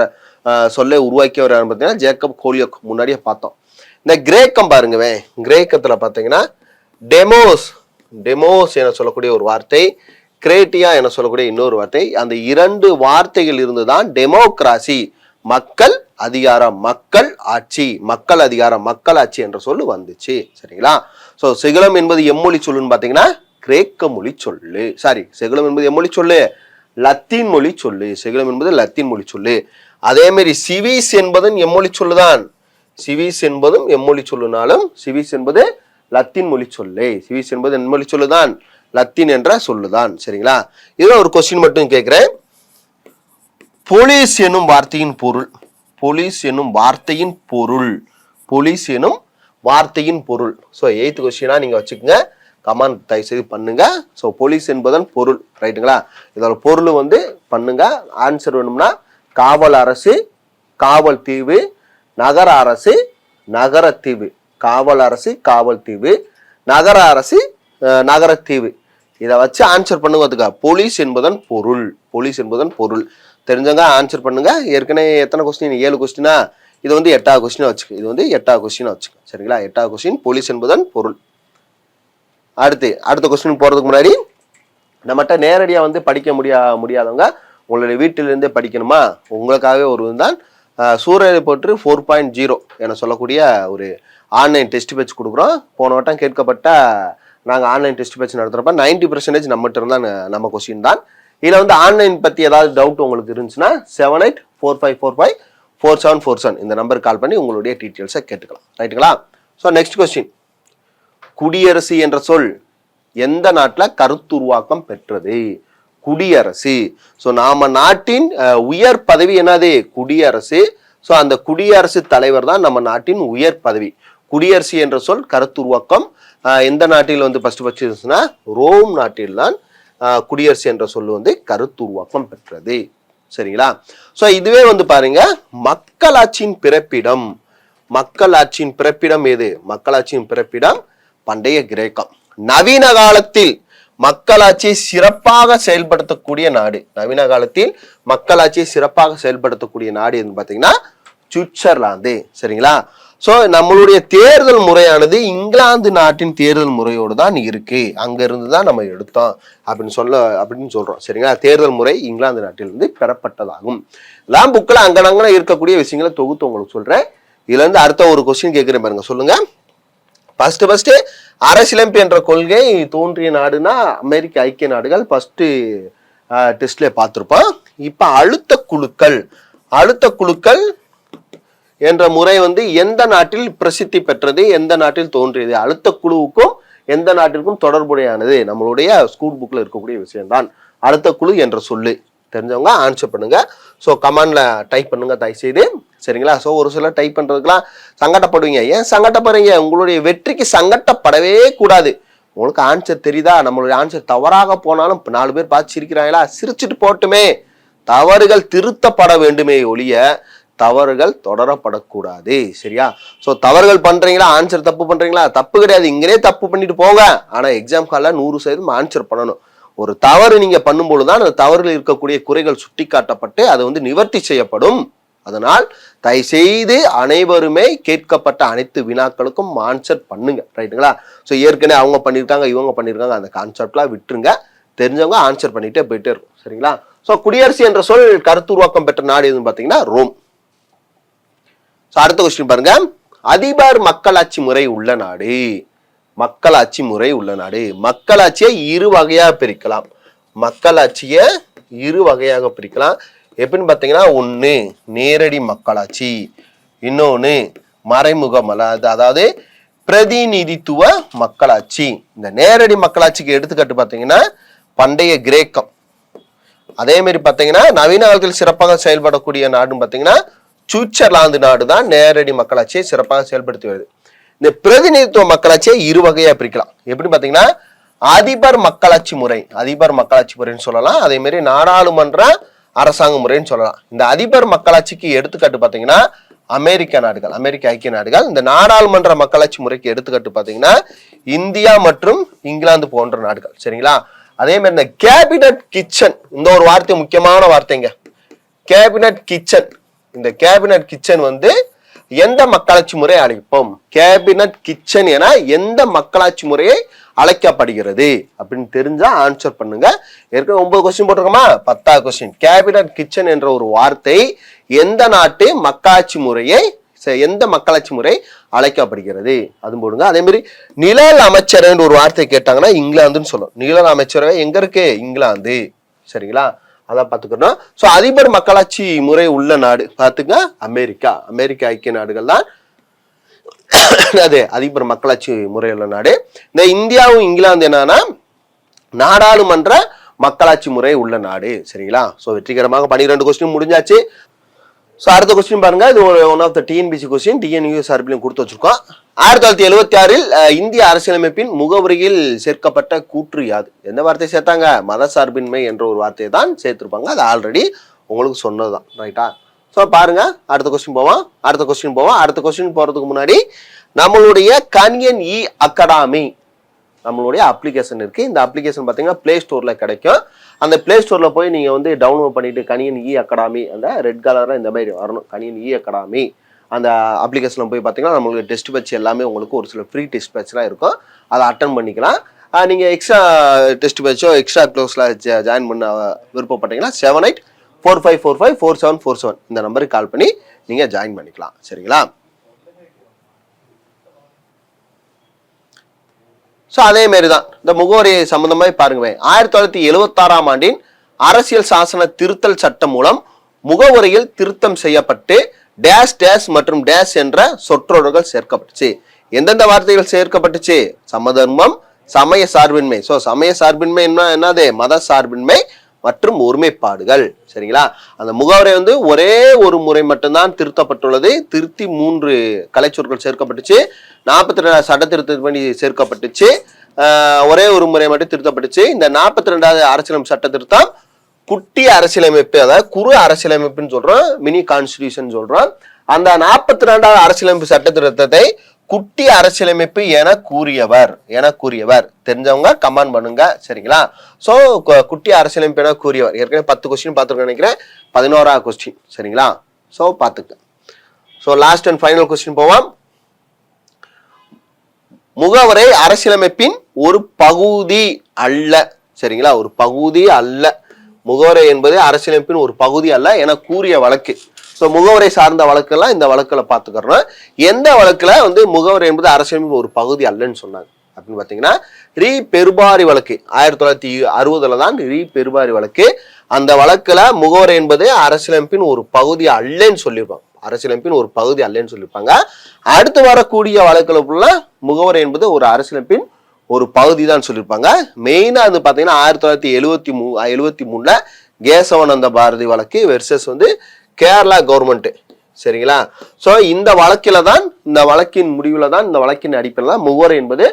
சொல்லை உருவாக்கியவர் பார்த்தீங்கன்னா ஜேக்கப் கோலியோக். முன்னாடியே பார்த்தோம். இந்த கிரேக்கம் பாருங்கவே கிரேக்கத்தில் பார்த்தீங்கன்னா டெமோஸ். டெமோஸ் என சொல்லக்கூடிய ஒரு வார்த்தை கிரேட்டியா என சொல்லக்கூடிய இன்னொரு வார்த்தை. அந்த இரண்டு வார்த்தைகள் இருந்துதான் டெமோக்ராசி மக்கள் அதிகாரம் மக்கள் ஆட்சி மக்கள் அதிகாரம் மக்கள் ஆட்சி என்ற சொல்லு வந்துச்சு. சரிங்களா? ஸோ சிகளம் என்பது எம்மொழி சொல்லுன்னு பார்த்தீங்கன்னா கிரேக்க மொழி சொல்லு. சாரி செகுலம் என்பது எம்மொழி சொல்லு. லத்தீன் மொழி சொல்லு. செகுலம் என்பது லத்தீன் மொழி சொல்லு. அதே மாதிரி சிவிஸ் என்பதும் எம்மொழி சொல்லுதான். சிவிஸ் என்பதும் எம்மொழி சொல்லுனாலும் சிவிஸ் என்பது லத்தீன் மொழி சொல்லு. சிவிஸ் என்பது என்மொழி சொல்லுதான். லத்தீன் என்ற சொல்லுதான். சரிங்களா? இதுல ஒரு கொஸ்டின் மட்டும் கேட்கிறேன். போலீஸ் எனும் வார்த்தையின் பொருள். போலீஸ் எனும் வார்த்தையின் பொருள். போலீஸ் எனும் வார்த்தையின் பொருள். ஸோ எயித்து கொஸ்டினா நீங்க வச்சுக்கோங்க. கமெண்ட் தயவுசெய்து பண்ணுங்க. ஸோ போலீஸ் என்பதன் பொருள். ரைட்டுங்களா இதோட பொருள் வந்து பண்ணுங்க. ஆன்சர் வேணும்னா காவல் அரசு காவல் தீவு நகர அரசு நகரத்தீவு காவல் அரசு காவல் தீவு நகர அரசு நகரத்தீவு இதை வச்சு ஆன்சர் பண்ணுங்க போலீஸ் என்பதன் பொருள். போலீஸ் என்பதன் பொருள். தெரிஞ்சவங்க ஆன்சர் பண்ணுங்க. ஏற்கனவே எத்தனை கொஸ்டின் ஏழு கொஸ்டினா இது வந்து எட்டாவது கொஸ்டினாக வச்சுக்கோ. இது வந்து எட்டாவது கொஸ்டினாக வச்சுக்கோ. சரிங்களா? எட்டாவது கொஸ்டின் போலீஸ் என்பதன் பொருள். அடுத்து அடுத்த கொஸ்டின் போகிறதுக்கு முன்னாடி நம்மகிட்ட நேரடியாக வந்து படிக்க முடியா முடியாதவங்க உங்களுடைய வீட்டிலிருந்தே படிக்கணுமா? உங்களுக்காகவே ஒரு தான் சூரிய போட்டு ஃபோர் பாயிண்ட் ஜீரோ என சொல்லக்கூடிய ஒரு ஆன்லைன் டெஸ்ட் பேட்ச் கொடுக்குறோம். போன வட்டம் கேட்கப்பட்ட நாங்கள் ஆன்லைன் டெஸ்ட் பேட்ச் நடத்துகிறப்ப நைன்டி பர்சன்டேஜ் நம்மகிட்ட இருந்தால் நம்ம கொஸ்டின் தான். இதில் வந்து ஆன்லைன் பற்றி ஏதாவது டவுட் உங்களுக்கு இருந்துச்சுன்னா seven eight four five four five four seven four seven இந்த நம்பருக்கு கால் பண்ணி உங்களுடைய டீட்டெயில்ஸை கேட்டுக்கலாம். ரைட்டுங்களா ஸோ நெக்ஸ்ட் கொஸ்டின் குடியரசு என்ற சொல் எந்த நாட்டில் கருத்துருவாக்கம் பெற்றது? குடியரசு. ஸோ நாம நாட்டின் உயர் பதவி என்னது? குடியரசு. ஸோ அந்த குடியரசு தலைவர் தான் நம்ம நாட்டின் உயர் பதவி. குடியரசு என்ற சொல் கருத்துருவாக்கம் எந்த நாட்டில் வந்து ஃபர்ஸ்ட் ஃபர்ஸ்ட் இருந்துச்சுன்னா ரோம் நாட்டில் தான் குடியரசு என்ற சொல் வந்து கருத்துருவாக்கம் பெற்றது. சரிங்களா? ஸோ இதுவே வந்து பாருங்க மக்களாட்சியின் பிறப்பிடம். மக்களாட்சியின் பிறப்பிடம் எது? மக்களாட்சியின் பிறப்பிடம் பண்டைய கிரேக்கம். நவீன காலத்தில் மக்களாட்சியை சிறப்பாக செயல்படுத்தக்கூடிய நாடு. நவீன காலத்தில் மக்களாட்சியை சிறப்பாக செயல்படுத்தக்கூடிய நாடு எதுன்னு பார்த்தீங்கன்னா சுவிட்சர்லாந்து. சரிங்களா? ஸோ நம்மளுடைய தேர்தல் முறையானது இங்கிலாந்து நாட்டின் தேர்தல் முறையோடு தான் இருக்கு. அங்கிருந்து தான் நம்ம எடுத்தோம் அப்படின்னு சொல்ல அப்படின்னு சொல்றோம். சரிங்களா? தேர்தல் முறை இங்கிலாந்து நாட்டிலிருந்து பெறப்பட்டதாகும். எல்லாம் புக்கில் அங்கனங்கன இருக்கக்கூடிய விஷயங்களை தொகுத்து உங்களுக்கு சொல்றேன். இதுல இருந்து அடுத்த ஒரு கொஸ்டின் கேட்குறேன் பாருங்க. சொல்லுங்க. ஃபர்ஸ்ட் ஃபர்ஸ்ட் அரசியலமைப்பு என்ற கொள்கை தோன்றிய நாடுனா அமெரிக்க ஐக்கிய நாடுகள் ஃபர்ஸ்ட் டெஸ்ட்ல பார்த்துருப்போம். இப்போ அழுத்த குழுக்கள் அழுத்த குழுக்கள் என்ற முறை வந்து எந்த நாட்டில் பிரசித்தி பெற்றது எந்த நாட்டில் தோன்றியது? அழுத்த குழுவுக்கும் எந்த நாட்டிற்கும் தொடர்புடையானது? நம்மளுடைய ஸ்கூல் புக்கில் இருக்கக்கூடிய விஷயம்தான். அழுத்த குழு என்ற சொல்லு. தெரிஞ்சவங்க ஆன்சர் பண்ணுங்க. ஸோ கமெண்ட்ல டைப் பண்ணுங்க தயவுசெய்து. சரிங்களா? ஸோ ஒரு சிலர் டைப் பண்றதுக்கெல்லாம் சங்கடப்படுவீங்க. ஏன் சங்கடப்படுறீங்க? உங்களுடைய வெற்றிக்கு சங்கடப்படவே கூடாது. உங்களுக்கு ஆன்சர் தெரியுதா? நம்மளுடைய ஆன்சர் தவறாக போனாலும் நாலு பேர் பார்த்து சிரிக்கிறாங்களா சிரிச்சுட்டு போட்டுமே தவறுகள் திருத்தப்பட வேண்டுமே ஒழிய தவறுகள் தொடரப்படக்கூடாது. சரியா? ஸோ தவறுகள் பண்றீங்களா? ஆன்சர் தப்பு பண்றீங்களா? தப்பு கிடையாது. இங்கே தப்பு பண்ணிட்டு போங்க. ஆனால் எக்ஸாம் காலில் நூறு சதவீதம் ஆன்சர் பண்ணணும். ஒரு தவறு நீங்க பண்ணும்பொழுது தான் அந்த தவறில் இருக்கக்கூடிய குறைகள் சுட்டிக்காட்டப்பட்டு அது வந்து நிவர்த்தி செய்யப்படும். அதனால் தயவுசெய்து அனைவருமே கேட்கப்பட்ட அனைத்து வினாக்களுக்கும் ஆன்சர் பண்ணுங்க. ரைட்டுங்களா ஸோ ஏற்கனவே அவங்க பண்ணியிருக்காங்க இவங்க பண்ணியிருக்காங்க அந்த கான்செப்ட்லாம் விட்டுருங்க. தெரிஞ்சவங்க ஆன்சர் பண்ணிட்டே போயிட்டே இருக்கும். சரிங்களா? ஸோ குடியரசு என்ற சொல் கருத்துருவாக்கம் பெற்ற நாடு எதுன்னு பார்த்தீங்கன்னா ரோம். ஸோ அடுத்த கொஸ்டின் பாருங்க. அதிபர் மக்களாட்சி முறை உள்ள நாடு. மக்களாட்சி முறை உள்ள நாடு. மக்களாட்சியை இரு வகையாக பிரிக்கலாம். மக்களாட்சியை இரு வகையாக பிரிக்கலாம். எப்படின்னு பார்த்தீங்கன்னா ஒன்று நேரடி மக்களாட்சி இன்னொன்று மறைமுக அது- அதாவது பிரதிநிதித்துவ மக்களாட்சி. இந்த நேரடி மக்களாட்சிக்கு எடுத்துக்காட்டு பார்த்தீங்கன்னா பண்டைய கிரேக்கம். அதே மாதிரி பார்த்தீங்கன்னா நவீன காலத்தில் சிறப்பாக செயல்படக்கூடிய நாடுன்னு பார்த்தீங்கன்னா சுவிட்சர்லாந்து நாடு தான் நேரடி மக்களாட்சியை சிறப்பாக செயல்படுத்தி வருது. இந்த பிரதிநிதித்துவ மக்களாட்சியை இரு வகையா பிரிக்கலாம். எப்படி பார்த்தீங்கன்னா அதிபர் மக்களாட்சி முறை. அதிபர் மக்களாட்சி முறைன்னு சொல்லலாம். அதே மாதிரி நாடாளுமன்ற அரசாங்க முறைன்னு சொல்லலாம். இந்த அதிபர் மக்களாட்சிக்கு எடுத்துக்காட்டு பார்த்தீங்கன்னா அமெரிக்க நாடுகள் அமெரிக்க ஐக்கிய நாடுகள். இந்த நாடாளுமன்ற மக்களாட்சி முறைக்கு எடுத்துக்காட்டு பார்த்தீங்கன்னா இந்தியா மற்றும் இங்கிலாந்து போன்ற நாடுகள். சரிங்களா? அதே மாதிரி இந்த கேபினட் கிச்சன். இந்த ஒரு வார்த்தை முக்கியமான வார்த்தைங்க. Cabinet kitchen. இந்த கேபினட் கிச்சன் வந்து எந்த மக்களாட்சி முறை அழைப்போம்? கேபினட் கிச்சன் என எந்த மக்களாட்சி முறையை அழைக்கப்படுகிறது? அப்படின்னு தெரிஞ்சா ஆன்சர் பண்ணுங்க. ஏற்கனவே ஒன்பது கொஸ்டின் போட்டிருக்கோமா? பத்தாவது கொஸ்டின் கேபினட் கிச்சன் என்ற ஒரு வார்த்தை எந்த நாட்டு மக்களாட்சி முறையை எந்த மக்களாட்சி முறை அழைக்கப்படுகிறது? அது போடுங்க. அதே மாதிரி நிழல் அமைச்சர் ஒரு வார்த்தை கேட்டாங்கன்னா இங்கிலாந்துன்னு சொல்லும். நிழல் அமைச்சரவை எங்க இருக்கு? இங்கிலாந்து. சரிங்களா? அதான் பார்த்துக்கணும். ஸோ அதிபர் மக்களாட்சி முறை உள்ள நாடு பார்த்துங்க அமெரிக்கா. அமெரிக்க ஐக்கிய நாடுகள் தான். அது அதிபர் மக்களாட்சி முறை உள்ள நாடு. இந்த இந்தியாவும் இங்கிலாந்து என்னன்னா நாடாளுமன்ற மக்களாட்சி முறை உள்ள நாடு. சரிங்களா? ஸோ வெற்றிகரமாக பன்னிரெண்டு கொஸ்டின் முடிஞ்சாச்சு. ஸோ அடுத்த கொஸ்டின் பாருங்க. இது one of the TNPSC question TNUS சார்பிலையும் கொடுத்து வச்சிருக்கோம். ஆயிரத்தி தொள்ளாயிரத்தி எழுபத்தி ஆறில் இந்திய அரசியலமைப்பின் முகவரியில் சேர்க்கப்பட்ட கூற்று யாது. எந்த வார்த்தையை சேர்த்தாங்க? மத சார்பின்மை என்ற ஒரு வார்த்தையை தான் சேர்த்திருப்பாங்க. அது ஆல்ரெடி உங்களுக்கு சொன்னதுதான். ரைட்டா ஸோ பாருங்க. அடுத்த கொஸ்டின் போவோம். அடுத்த கொஸ்டின் போவோம். அடுத்த கொஸ்டின் போறதுக்கு முன்னாடி நம்மளுடைய கன்யன் இ அகாடமி நம்மளுடைய அப்ளிகேஷன் இருக்கு. இந்த அப்ளிகேஷன் பார்த்தீங்கன்னா ப்ளே ஸ்டோர்ல கிடைக்கும். அந்த ப்ளே ஸ்டோர்ல போய் நீங்க வந்து டவுன்லோட் பண்ணிட்டு கனியன் இ அகாடமி அந்த ரெட் கலர்ல இந்த மாதிரி வரணும். கனியன் இ அகாடமி அந்த அப்ளிகேஷனில் போய் பார்த்தீங்கன்னா நம்மளுக்கு டெஸ்ட் பேட்ச் எல்லாமே உங்களுக்கு ஒரு சில ஃப்ரீ டெஸ்ட் பேட்ச்லாம் இருக்கும். அதை அட்டன் பண்ணிக்கலாம். நீங்கள் எக்ஸ்ட்ரா டெஸ்ட் பேட்சோ எக்ஸ்ட்ரா க்ளோஸில் ஜாயின் பண்ண விருப்பப்பட்டீங்கன்னா seven eight four five four five four seven four seven இந்த நம்பருக்கு கால் பண்ணி நீங்கள் ஜாயின் பண்ணிக்கலாம். சரிங்களா? ஸோ அதே மாதிரி தான் இந்த முகவரி சம்மந்தமாக பாருங்க ஆயிரத்தி தொள்ளாயிரத்தி எழுவத்தாறாம் ஆண்டின் அரசியல் சாசன திருத்தல் சட்டம் மூலம் முகவரியில் திருத்தம் செய்யப்பட்டு டேஷ் டேஷ் மற்றும் டேஷ் என்ற சொற்றொடர்கள் சேர்க்கப்பட்டுச்சு. எந்தெந்த வார்த்தைகள் சேர்க்கப்பட்டுச்சு? சமதர்மம் சமய சார்பின்மை. ஸோ சமய சார்பின்மை என்ன என்னது? மத சார்பின்மை மற்றும் ஒருமைப்பாடுகள். சரிங்களா? அந்த முகவரை வந்து ஒரே ஒரு முறை மட்டும்தான் திருத்தப்பட்டுள்ளது. திருத்தி மூன்று கலைச்சொற்கள் சேர்க்கப்பட்டுச்சு. நாற்பத்தி ரெண்டாவது சட்ட திருத்தப்படி சேர்க்கப்பட்டுச்சு ஒரே ஒரு முறை மட்டும் திருத்தப்பட்டுச்சு. இந்த நாற்பத்தி ரெண்டாவது அரசியலமைப்பு சட்ட திருத்தம் குட்டி அரசியலமைப்பு அதாவது குறு அரசியலமைப்புன்னு சொல்றோம் மினி கான்ஸ்டியூஷன் சொல்றோம். அந்த நாற்பத்தி ரெண்டாவது அரசியலமைப்பு சட்ட திருத்தத்தை குட்டி அரசியலமைப்பு என கூறியவர் என கூறியவர். தெரிஞ்சவங்க கமெண்ட் பண்ணுங்க சரிங்களா? ஸோ குட்டி அரசியலமைப்பு என கூறியவர். ஏற்கனவே பத்து கொஸ்டின் பார்த்துருக்கேன் நினைக்கிறேன். பதினோராவது கொஸ்டின் சரிங்களா? ஸோ பார்த்துக்க so last and final question போவோம். முகவரை அரசியலமைப்பின் ஒரு பகுதி அல்ல சரிங்களா? ஒரு பகுதி அல்ல. முகவரை என்பது அரசியலமைப்பின் ஒரு பகுதி அல்ல என கூறிய வழக்கு. ஸோ முகவரை சார்ந்த வழக்கெல்லாம் இந்த வழக்கில் பார்த்துக்கிறோம். எந்த வழக்கில் வந்து முகவரை என்பது அரசியலமைப்பின் ஒரு பகுதி அல்லன்னு சொன்னாங்க. அப்படின்னு பார்த்தீங்கன்னா ரீ பெருபாரி வழக்கு. ஆயிரத்தி தொள்ளாயிரத்தி அறுபதுல தான் ரீ பெருபாரி வழக்கு. அந்த வழக்கில் முகவரை என்பது அரசியலமைப்பின் ஒரு பகுதி அல்லன்னு சொல்லியிருப்பாங்க. அரசியலமைப்பின் ஒரு பகுதி அல்லன்னு சொல்லியிருப்பாங்க. அடுத்து வரக்கூடிய வழக்கில் ஃபுல்லாக முகவரை என்பது ஒரு அரசியலமைப்பின் ஒரு பகுதி தான் சொல்லியிருப்பாங்க மெயினாக வந்து பார்த்தீங்கன்னா ஆயிரத்தி தொள்ளாயிரத்தி எழுபத்தி மூ எழுபத்தி மூணில் கேசவானந்த பாரதி வழக்கு வெர்சஸ் வந்து கேரளா கவர்மெண்ட்டு சரிங்களா? ஸோ இந்த வழக்கில் தான் இந்த வழக்கின் முடிவில் தான் இந்த வழக்கின் அடிப்படையில் தான் முகவரை என்பது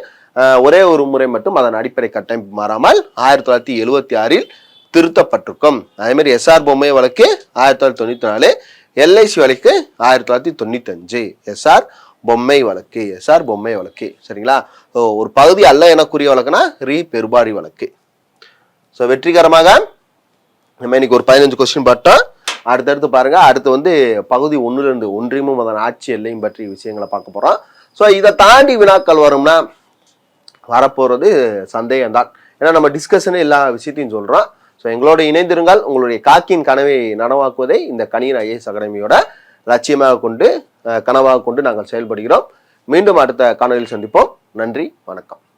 ஒரே ஒரு முறை மட்டும் அதன் அடிப்படை கட்டமைப்பு மாறாமல் ஆயிரத்தி தொள்ளாயிரத்தி எழுவத்தி ஆறில் திருத்தப்பட்டிருக்கும். அதேமாதிரி எஸ்ஆர் பொம்மை வழக்கு ஆயிரத்தி தொள்ளாயிரத்தி தொண்ணூற்றி நாலு எல்ஐசி வழக்கு ஆயிரத்தி தொள்ளாயிரத்தி தொண்ணூத்தஞ்சு. எஸ்ஆர் பொம்மை வழக்கு எஸ்ஆர் பொம்மை வழக்கு சரிங்களா? ஸோ ஒரு பகுதி அல்ல எனக்குரிய வழக்குனா ரீ பெருபாரி வழக்கு. ஸோ வெற்றிகரமாக நம்ம இன்னைக்கு ஒரு பதினஞ்சு கொஸ்டின் பார்த்தோம் அடுத்தடுத்து பாருங்க அடுத்து வந்து பகுதி ஒன்றுலேருந்து ஒன்றியமும் அதன் ஆட்சி எல்லையும் பற்றிய விஷயங்களை பார்க்க போகிறோம் ஸோ இதை தாண்டி வினாக்கள் வரும்னா வரப்போகிறது சந்தேகம்தான். ஏன்னா நம்ம டிஸ்கஷனே எல்லா விஷயத்தையும் சொல்கிறோம் ஸோ எங்களோட இணைந்திருங்கள். உங்களுடைய காக்கின் கனவை நனவாக்குவதை இந்த கணியன் ஐஏஎஸ் அகாடமியோட லட்சியமாக கொண்டு கனவாக கொண்டு நாங்கள் செயல்படுகிறோம். மீண்டும் அடுத்த காணொலியில் சந்திப்போம். நன்றி வணக்கம்.